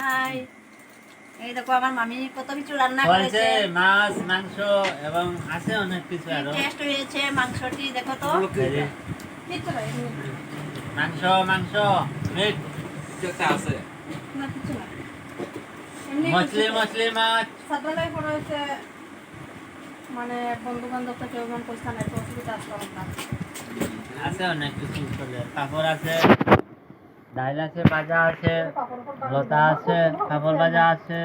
High এই দেখো আমার মামি কত কিছু রান্না করেছে। মাছ মাংস এবং আছে অনেক কিছু আরও। টেস্ট হয়েছে মাংসটি দেখো তো? এই যে, কিচ্ছু নাই, মাংস মাংস মিট আছে। না, কিচ্ছু নাই। মছলি মছলি মাছ। সাতবেলায় পরে মানে বন্ধু বান্ধব থেকে ওরকম পয়সা নেই তো অসুবিধা না আছে অনেক কিছু চলে। পাপড় আছে। ডাইল আছে ভাজা আছে লতা আছে পাপড় ভাজা আছে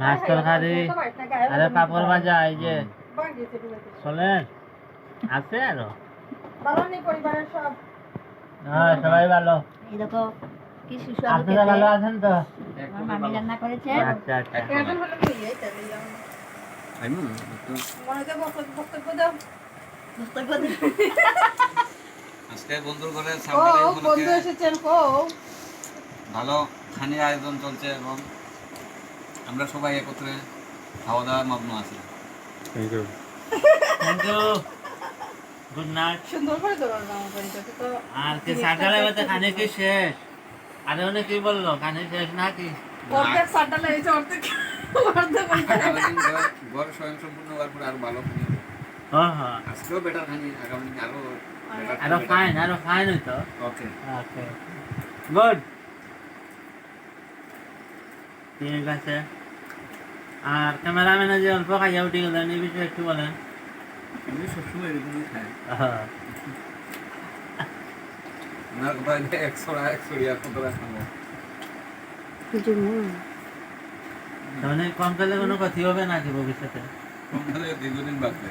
মাছ তরকারি আরে পাপড় ভাজা এই যে। চলেন আছে আরও? হ্যাঁ সবাই ভালো। এই দেখো কি সুস্বাদু আপনারা ভালো আছেন তো? আচ্ছা আচ্ছা। মনে বক্তব্য দাও। বক্তব্য দাও। আজকে বন্ধুর ঘরে বন্ধু এসেছেন ভালো খানির আয়োজন চলছে এবং আমরা সবাই একত্রে খাওয়া দাওয়া মগ্ন আছি। Thank you thank you good night সুন্দর করে দেবো আমার পরিচয় তো আর কি সাটালে বলতে খানে কি শেষ। আরে উনি কি বলল খানে শেষ না কি অর্ধেক সাতটা লেগেছে অর্ধেক অর্ধেক ঘর- ঘর স্বয়ংসম্পূর্ণ হওয়ার পর আরও ভালো। হ্যাঁ হ্যাঁ। আজকেও বেটার খানি আগামী দিন আরও better আরও খানি ফাইন আরও ফাইন হইতো। ওকে ওকে গুড ঠিক আছে। আর ক্যামেরাম্যানে যে অল্প খাইয়া উঠে গেলেন এই বিষয়ে একটু বলেন। আমি সবসময় এরকমই খাই। হ্যাঁ। ওনার কথা একশো একশো ইয়ার কতটা খাব তাহলে কম খেলে কোনো ক্ষতি হবে নাকি ভবিষ্যতে? কম দীর্ঘদিন বাঁচবে।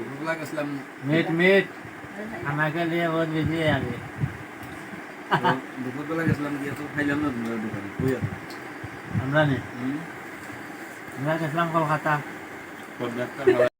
শ্রীরাম দুপুরবেলা গেছিলাম मीट मीट हमारे लिए बहुत बिजी है अभी দুপুরবেলা গেছিলাম গিয়ে তো খাইলাম না তোমাদের দোকানে কই আছে আমরা নেই হুম আমরা গেছিলাম কলকাতা কন্ডাক্টর